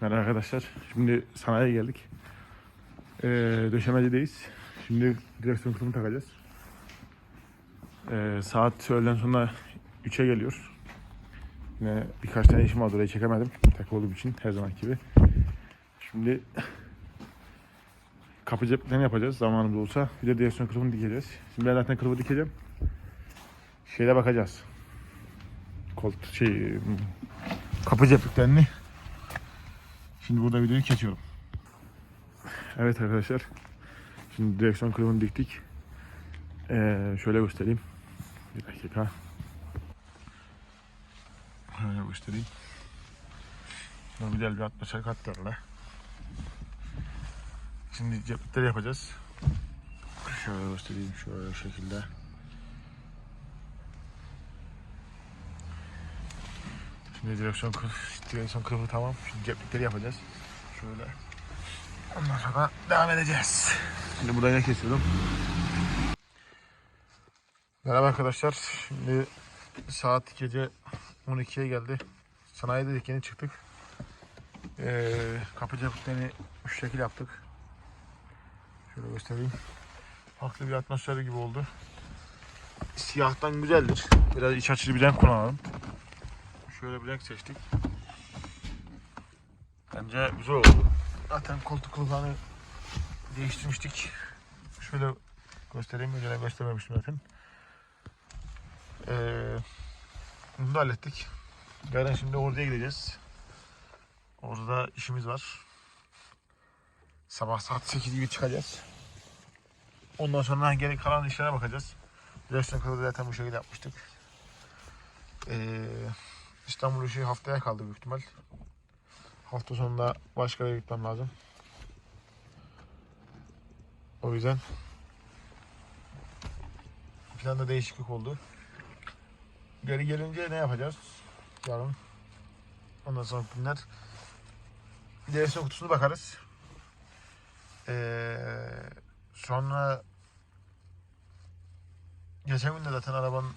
Merhaba arkadaşlar. Şimdi sanayiye geldik. Ee, döşemecideyiz. Şimdi direksiyon kısmını takacağız. Ee, saat öğleden sonra 3'e geliyor. Yine birkaç tane işim vardı orayı çekemedim. Tek olduğum için her zaman gibi. Şimdi kapı ceplerini yapacağız zamanımız olsa. Bir de direksiyon kılıfını dikeceğiz. Şimdi ben zaten kılıfı dikeceğim. Şeyle bakacağız. Koltuk şey kapı cepliklerini Şimdi burada videoyu kesiyorum. Evet arkadaşlar. Şimdi direksiyon kılıfını diktik. Ee, şöyle göstereyim. Bir dakika. Şöyle göstereyim. Bunu güzel bir atmışlar katlarla. Şimdi ceplikleri yapacağız. Şöyle göstereyim şöyle şekilde. Şimdi direksiyon direksiyon kılıfı tamam. Şimdi ceplikleri yapacağız. Şöyle. Ondan sonra devam edeceğiz. Şimdi burada ne kesiyorum? Merhaba arkadaşlar. Şimdi saat gece 12'ye geldi. Sanayide yeni çıktık. Ee, kapı cepliklerini şu şekil yaptık. Şöyle göstereyim. Farklı bir atmosferi gibi oldu. Siyahtan güzeldir. Biraz iç açıcı bir renk kullanalım. Şöyle bir renk seçtik. Bence güzel oldu. Zaten koltuk kılıflarını değiştirmiştik. Şöyle göstereyim. Önceden göstermemiştim zaten. Ee, bunu da hallettik. Yarın şimdi oraya gideceğiz. Orada işimiz var. Sabah saat 8 gibi çıkacağız. Ondan sonra geri kalan işlere bakacağız. Direksiyon kılıfı zaten bu şekilde yapmıştık. Ee, İstanbul işi haftaya kaldı büyük ihtimal. Hafta sonunda başka yere gitmem lazım. O yüzden planda değişiklik oldu. Geri gelince ne yapacağız? Yarın. Ondan sonra günler direksiyon kutusuna bakarız. Ee, sonra geçen gün de zaten arabanın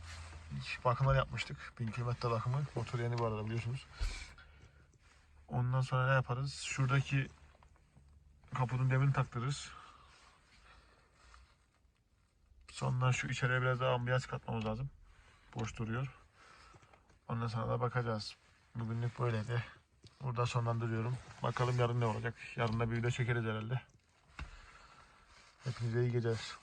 bakımları yapmıştık. 1000 kilometre bakımı. Motor yeni bu arada biliyorsunuz. Ondan sonra ne yaparız? Şuradaki kapının demirini taktırırız. Sonra şu içeriye biraz daha ambiyans katmamız lazım. Boş duruyor. Ondan sonra da bakacağız. Bugünlük böyleydi. Burada sonlandırıyorum. Bakalım yarın ne olacak. Yarın da bir video çekeriz herhalde. Hepinize iyi geceler.